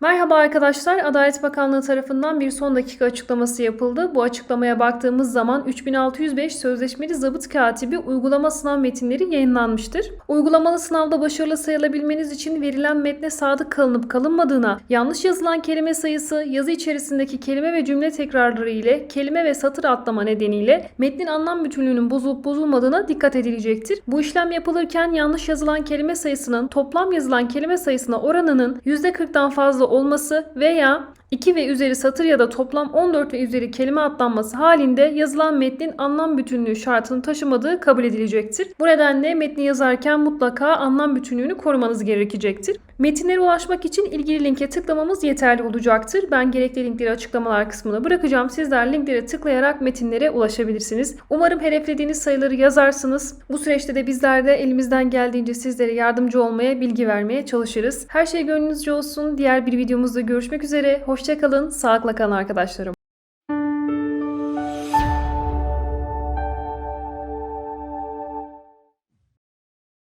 Merhaba arkadaşlar. Adalet Bakanlığı tarafından bir son dakika açıklaması yapıldı. Bu açıklamaya baktığımız zaman 3605 Sözleşmeli Zabıt Katibi uygulama sınav metinleri yayınlanmıştır. Uygulamalı sınavda başarılı sayılabilmeniz için verilen metne sadık kalınıp kalınmadığına, yanlış yazılan kelime sayısı, yazı içerisindeki kelime ve cümle tekrarları ile kelime ve satır atlama nedeniyle metnin anlam bütünlüğünün bozulup bozulmadığına dikkat edilecektir. Bu işlem yapılırken yanlış yazılan kelime sayısının toplam yazılan kelime sayısına oranının %40'dan fazla olması veya 2 ve üzeri satır ya da toplam 14 ve üzeri kelime atlanması halinde yazılan metnin anlam bütünlüğü şartını taşımadığı kabul edilecektir. Bu nedenle metni yazarken mutlaka anlam bütünlüğünü korumanız gerekecektir. Metinlere ulaşmak için ilgili linke tıklamamız yeterli olacaktır. Ben gerekli linkleri açıklamalar kısmına bırakacağım. Sizler linklere tıklayarak metinlere ulaşabilirsiniz. Umarım hedeflediğiniz sayıları yazarsınız. Bu süreçte de bizler de elimizden geldiğince sizlere yardımcı olmaya, bilgi vermeye çalışırız. Her şey gönlünüzce olsun. Diğer bir videomuzda görüşmek üzere. Hoşçakalın. Sağlıkla kalın arkadaşlarım.